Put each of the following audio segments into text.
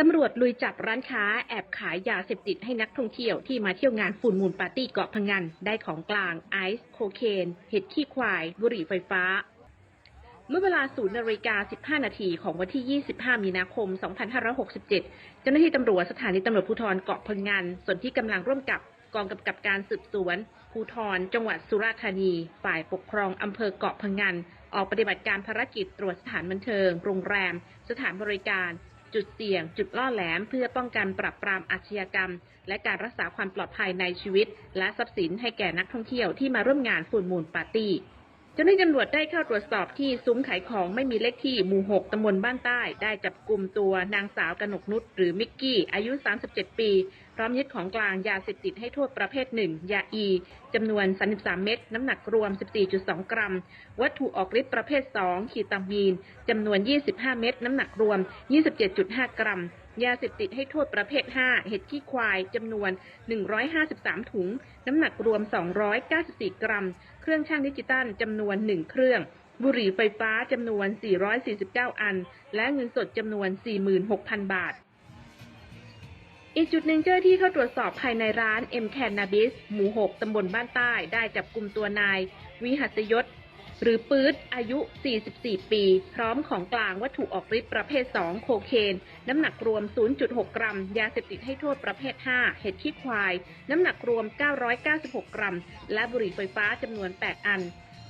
ตำรวจลุยจับร้านค้าแอบขายยาเสพติดให้นักท่องเที่ยวที่มาเที่ยวงานฝุ่นมูลปาร์ตี้เกาะพังงนได้ของกลางไอซ์โคเคน เห็ดขี้ควาย บุหรี่ไฟฟ้า เมื่อเวลา0นาฬิกา15 นาทีของวันที่ 25 มีนาคม 2567 เจ้าหน้าที่ตำรวจสถานีตำรวจภูธรเกาะพังงนส่วนที่กำลังร่วมกับกองกำกับการสืบสวน ภูธรจังหวัดสุราษฎร์ธานี ฝ่ายปกครองอำเภอเกาะพังงนออกปฏิบัติการภารกิจตรวจสถานบันเทิง โรงแรม สถานบริการ จุดเสี่ยง จุดล่อแหลม เพื่อป้องกันปรับปรามอาชญากรรม และการรักษาความปลอดภัยในชีวิต และทรัพย์สินให้แก่นักท่องเที่ยวที่มาร่วมงานฟูลมูลปาร์ตี้ เจ้าหน้าที่ตำรวจได้เข้าตรวจสอบที่ซุ้มขายของไม่มีเลขที่หมู่ 6 ตำบลบ้านใต้ ได้จับกลุ่มตัวนางสาวกนกนุชหรือมิกกี้ อายุ 37 ปี พร้อมยึดของกลางยาเสพติดให้โทษประเภทหนึ่ง ยาอีจำนวน 33 เม็ด น้ำหนักรวม 14.2 กรัม วัตถุออกฤทธิ์ประเภท2ขีตามีนจำนวน 25 เม็ด น้ำหนักรวม 27.5 กรัม ยาเสพติดให้โทษประเภท 5 เห็ดขี้ควายจำนวน 153 ถุง น้ำหนักรวม 294 กรัม เครื่องช่างดิจิตัลจำนวน 1 เครื่อง บุหรี่ไฟฟ้าจำนวน 449 อัน และเงินสดจำนวน 46,000 บาทอีกจุดหนึ่งเจ้าที่เข้าตรวจสอบภายในร้าน M Cannabis หมู่ 6 ตำบลบ้านใต้ ได้จับกลุ่มตัวนาย วิหัสยศ หรือปื๊ดอายุ 44 ปี พร้อมของกลางวัตถุออกฤทธิ์ประเภท 2 โคเคน น้ำหนักรวม 0.6 กรัม ยาเสพติดให้โทษประเภท 5 เห็ดขี้ควาย น้ำหนักรวม 996 กรัม และบุหรี่ไฟฟ้าจำนวน 8 อัน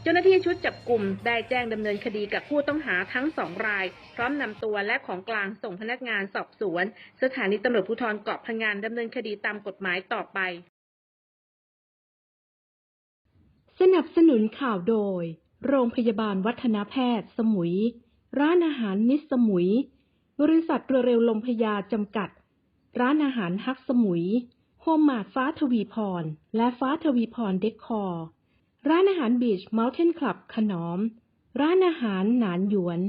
เจ้าหน้าที่ชุดจับกลุ่มได้แจ้งดำเนินคดีกับผู้ต้องหาทั้งสองราย พร้อมนำตัวและของกลางส่งพนักงานสอบสวน สถานีตำรวจภูธรเกาะพะงันดำเนินคดีตามกฎหมายต่อไป สนับสนุนข่าวโดย โรงพยาบาลวัฒนแพทย์ สมุย ร้านอาหารมิสสมุย บริษัทเรือเร็วลมพยาจำกัด ร้านอาหารฮักสมุย โฮมมาดฟ้าทวีพร และฟ้าทวีพรเดคคอร์ ร้านอาหารบีชเมลเทนคลับขนอม ร้านอาหารหนานหยวน